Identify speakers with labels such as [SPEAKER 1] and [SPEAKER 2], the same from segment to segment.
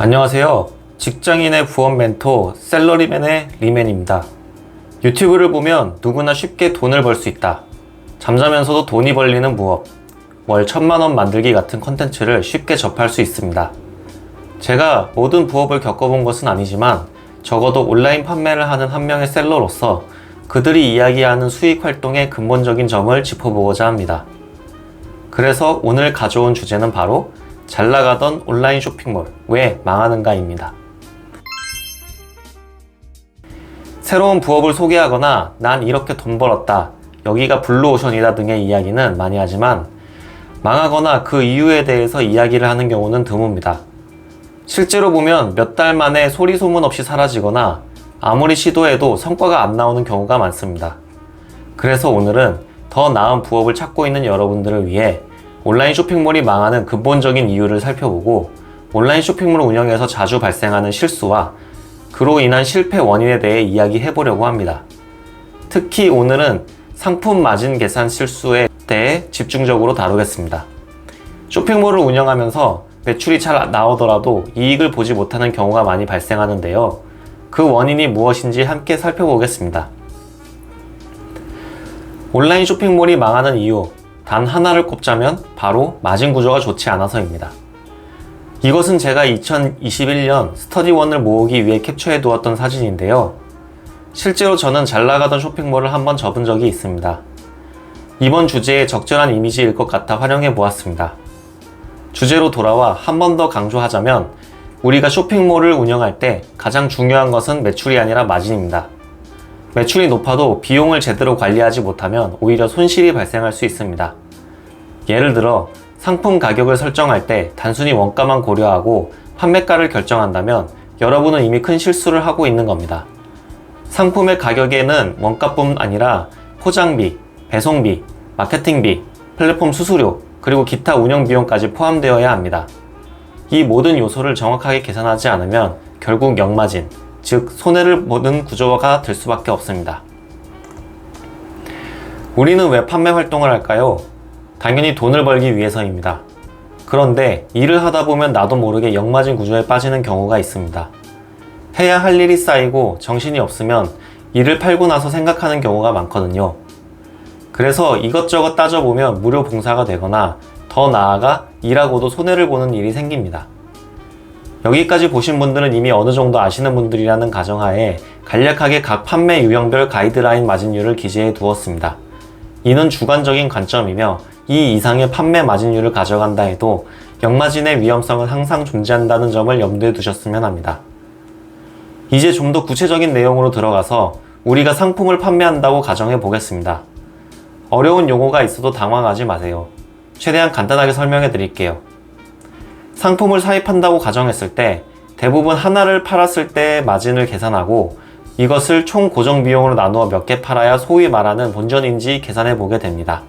[SPEAKER 1] 안녕하세요. 직장인의 부업 멘토 셀러리맨의 리맨입니다. 유튜브를 보면 누구나 쉽게 돈을 벌 수 있다. 잠자면서도 돈이 벌리는 부업, 월 천만 원 만들기 같은 컨텐츠를 쉽게 접할 수 있습니다. 제가 모든 부업을 겪어본 것은 아니지만 적어도 온라인 판매를 하는 한 명의 셀러로서 그들이 이야기하는 수익 활동의 근본적인 점을 짚어보고자 합니다. 그래서 오늘 가져온 주제는 바로 잘 나가던 온라인 쇼핑몰 왜 망하는가입니다. 새로운 부업을 소개하거나 난 이렇게 돈 벌었다, 여기가 블루오션이다 등의 이야기는 많이 하지만 망하거나 그 이유에 대해서 이야기를 하는 경우는 드뭅니다. 실제로 보면 몇 달 만에 소리 소문 없이 사라지거나 아무리 시도해도 성과가 안 나오는 경우가 많습니다. 그래서 오늘은 더 나은 부업을 찾고 있는 여러분들을 위해 온라인 쇼핑몰이 망하는 근본적인 이유를 살펴보고 온라인 쇼핑몰 운영에서 자주 발생하는 실수와 그로 인한 실패 원인에 대해 이야기해 보려고 합니다. 특히 오늘은 상품 마진 계산 실수에 대해 집중적으로 다루겠습니다. 쇼핑몰을 운영하면서 매출이 잘 나오더라도 이익을 보지 못하는 경우가 많이 발생하는데요. 그 원인이 무엇인지 함께 살펴보겠습니다. 온라인 쇼핑몰이 망하는 이유 단 하나를 꼽자면 바로 마진 구조가 좋지 않아서입니다. 이것은 제가 2021년 스터디원을 모으기 위해 캡처해 두었던 사진인데요. 실제로 저는 잘 나가던 쇼핑몰을 한번 접은 적이 있습니다. 이번 주제에 적절한 이미지일 것 같아 활용해 보았습니다. 주제로 돌아와 한 번 더 강조하자면 우리가 쇼핑몰을 운영할 때 가장 중요한 것은 매출이 아니라 마진입니다. 매출이 높아도 비용을 제대로 관리하지 못하면 오히려 손실이 발생할 수 있습니다. 예를 들어 상품 가격을 설정할 때 단순히 원가만 고려하고 판매가를 결정한다면 여러분은 이미 큰 실수를 하고 있는 겁니다. 상품의 가격에는 원가뿐 아니라 포장비, 배송비, 마케팅비, 플랫폼 수수료, 그리고 기타 운영 비용까지 포함되어야 합니다. 이 모든 요소를 정확하게 계산하지 않으면 결국 역마진, 즉 손해를 보는 구조가 될 수밖에 없습니다. 우리는 왜 판매 활동을 할까요? 당연히 돈을 벌기 위해서입니다. 그런데 일을 하다 보면 나도 모르게 역마진 구조에 빠지는 경우가 있습니다. 해야 할 일이 쌓이고 정신이 없으면 일을 팔고 나서 생각하는 경우가 많거든요. 그래서 이것저것 따져보면 무료 봉사가 되거나 더 나아가 일하고도 손해를 보는 일이 생깁니다. 여기까지 보신 분들은 이미 어느 정도 아시는 분들이라는 가정하에 간략하게 각 판매 유형별 가이드라인 마진율을 기재해 두었습니다. 이는 주관적인 관점이며 이 이상의 판매 마진율을 가져간다 해도 역마진의 위험성은 항상 존재한다는 점을 염두에 두셨으면 합니다. 이제 좀 더 구체적인 내용으로 들어가서 우리가 상품을 판매한다고 가정해 보겠습니다. 어려운 용어가 있어도 당황하지 마세요. 최대한 간단하게 설명해 드릴게요. 상품을 사입한다고 가정했을 때 대부분 하나를 팔았을 때 마진을 계산하고 이것을 총 고정 비용으로 나누어 몇 개 팔아야 소위 말하는 본전인지 계산해 보게 됩니다.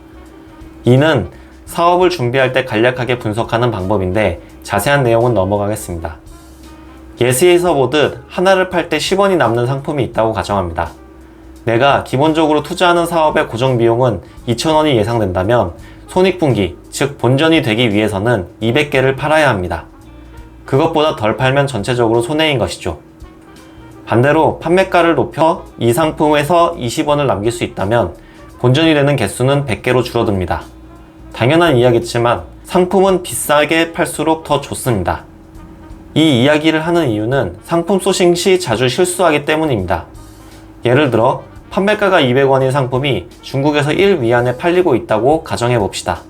[SPEAKER 1] 이는 사업을 준비할 때 간략하게 분석하는 방법인데 자세한 내용은 넘어가겠습니다. 예시에서 보듯 하나를 팔 때 10원이 남는 상품이 있다고 가정합니다. 내가 기본적으로 투자하는 사업의 고정 비용은 2,000원이 예상된다면 손익분기, 즉 본전이 되기 위해서는 200개를 팔아야 합니다. 그것보다 덜 팔면 전체적으로 손해인 것이죠. 반대로 판매가를 높여 이 상품에서 20원을 남길 수 있다면 본전이 되는 개수는 100개로 줄어듭니다. 당연한 이야기지만 상품은 비싸게 팔수록 더 좋습니다. 이 이야기를 하는 이유는 상품 소싱 시 자주 실수하기 때문입니다. 예를 들어 판매가가 200원인 상품이 중국에서 1 위안에 팔리고 있다고 가정해 봅시다.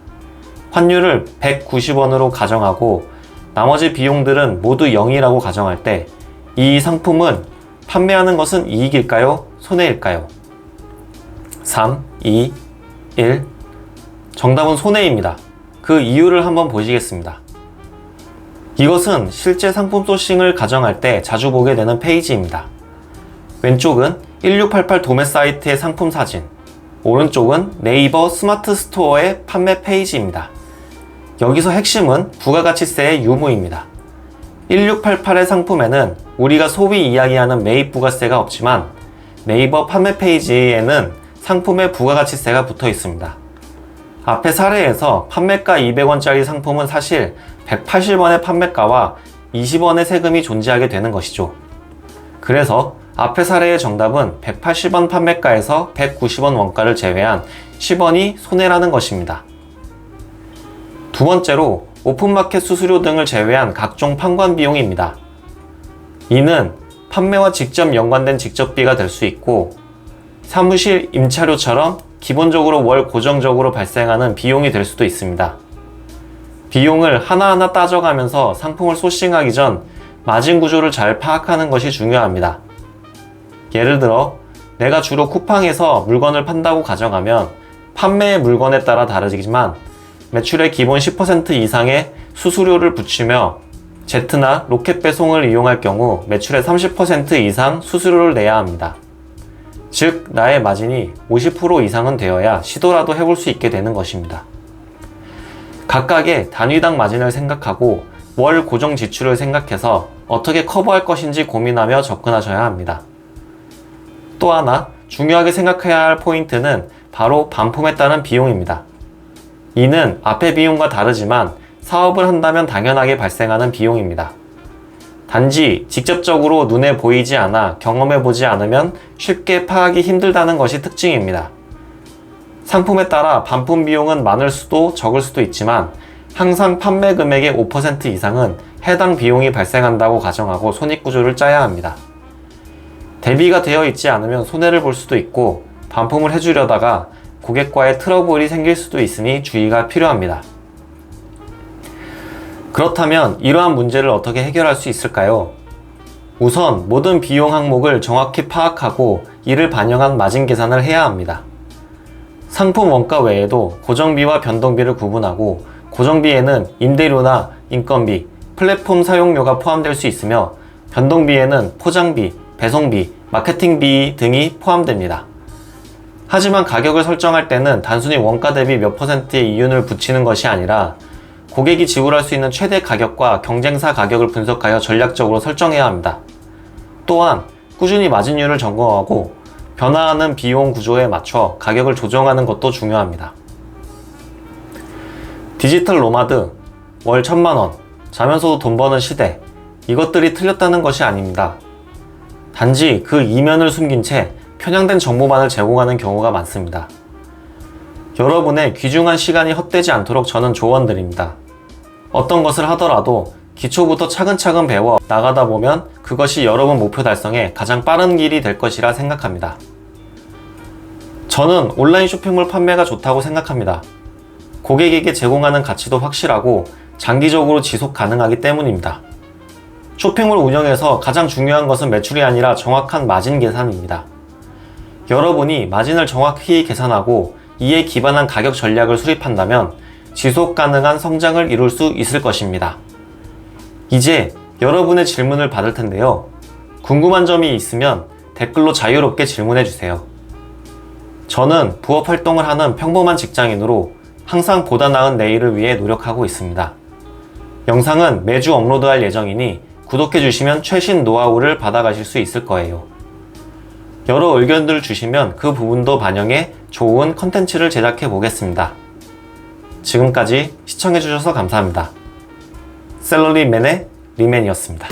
[SPEAKER 1] 환율을 190원으로 가정하고 나머지 비용들은 모두 0이라고 가정할 때 이 상품은 판매하는 것은 이익일까요? 손해일까요? 3, 2, 1. 정답은 손해입니다. 그 이유를 한번 보시겠습니다. 이것은 실제 상품 소싱을 가정할 때 자주 보게 되는 페이지입니다. 왼쪽은 1688 도매 사이트의 상품 사진, 오른쪽은 네이버 스마트 스토어의 판매 페이지입니다. 여기서 핵심은 부가가치세의 유무입니다. 1688의 상품에는 우리가 소위 이야기하는 매입 부가세가 없지만 네이버 판매 페이지에는 상품의 부가가치세가 붙어 있습니다. 앞의 사례에서 판매가 200원짜리 상품은 사실 180원의 판매가와 20원의 세금이 존재하게 되는 것이죠. 그래서 앞의 사례의 정답은 180원 판매가에서 190원 원가를 제외한 10원이 손해라는 것입니다. 두 번째로 오픈마켓 수수료 등을 제외한 각종 판관 비용입니다. 이는 판매와 직접 연관된 직접비가 될 수 있고 사무실 임차료처럼 기본적으로 월 고정적으로 발생하는 비용이 될 수도 있습니다. 비용을 하나하나 따져가면서 상품을 소싱하기 전 마진 구조를 잘 파악하는 것이 중요합니다. 예를 들어 내가 주로 쿠팡에서 물건을 판다고 가정하면 판매의 물건에 따라 다르지만 매출의 기본 10% 이상의 수수료를 붙이며 제트나 로켓 배송을 이용할 경우 매출의 30% 이상 수수료를 내야 합니다. 즉, 나의 마진이 50% 이상은 되어야 시도라도 해볼 수 있게 되는 것입니다. 각각의 단위당 마진을 생각하고 월 고정 지출을 생각해서 어떻게 커버할 것인지 고민하며 접근하셔야 합니다. 또 하나 중요하게 생각해야 할 포인트는 바로 반품에 따른 비용입니다. 이는 앞의 비용과 다르지만 사업을 한다면 당연하게 발생하는 비용입니다. 단지 직접적으로 눈에 보이지 않아 경험해 보지 않으면 쉽게 파악이 힘들다는 것이 특징입니다. 상품에 따라 반품 비용은 많을 수도 적을 수도 있지만 항상 판매 금액의 5% 이상은 해당 비용이 발생한다고 가정하고 손익 구조를 짜야 합니다. 대비가 되어 있지 않으면 손해를 볼 수도 있고 반품을 해주려다가 고객과의 트러블이 생길 수도 있으니 주의가 필요합니다. 그렇다면 이러한 문제를 어떻게 해결할 수 있을까요? 우선 모든 비용 항목을 정확히 파악하고 이를 반영한 마진 계산을 해야 합니다. 상품 원가 외에도 고정비와 변동비를 구분하고 고정비에는 임대료나 인건비, 플랫폼 사용료가 포함될 수 있으며 변동비에는 포장비, 배송비, 마케팅비 등이 포함됩니다. 하지만 가격을 설정할 때는 단순히 원가 대비 몇 퍼센트의 이윤을 붙이는 것이 아니라 고객이 지불할 수 있는 최대 가격과 경쟁사 가격을 분석하여 전략적으로 설정해야 합니다. 또한 꾸준히 마진율을 점검하고 변화하는 비용 구조에 맞춰 가격을 조정하는 것도 중요합니다. 디지털 노마드, 월 천만원, 자면서도 돈 버는 시대, 이것들이 틀렸다는 것이 아닙니다. 단지 그 이면을 숨긴 채 편향된 정보만을 제공하는 경우가 많습니다. 여러분의 귀중한 시간이 헛되지 않도록 저는 조언드립니다. 어떤 것을 하더라도 기초부터 차근차근 배워 나가다 보면 그것이 여러분 목표 달성에 가장 빠른 길이 될 것이라 생각합니다. 저는 온라인 쇼핑몰 판매가 좋다고 생각합니다. 고객에게 제공하는 가치도 확실하고 장기적으로 지속 가능하기 때문입니다. 쇼핑몰 운영에서 가장 중요한 것은 매출이 아니라 정확한 마진 계산입니다. 여러분이 마진을 정확히 계산하고 이에 기반한 가격 전략을 수립한다면 지속 가능한 성장을 이룰 수 있을 것입니다. 이제 여러분의 질문을 받을 텐데요. 궁금한 점이 있으면 댓글로 자유롭게 질문해 주세요. 저는 부업 활동을 하는 평범한 직장인으로 항상 보다 나은 내일을 위해 노력하고 있습니다. 영상은 매주 업로드할 예정이니 구독해 주시면 최신 노하우를 받아가실 수 있을 거예요. 여러 의견들을 주시면 그 부분도 반영해 좋은 컨텐츠를 제작해 보겠습니다. 지금까지 시청해 주셔서 감사합니다. 셀러리맨의 리맨이었습니다.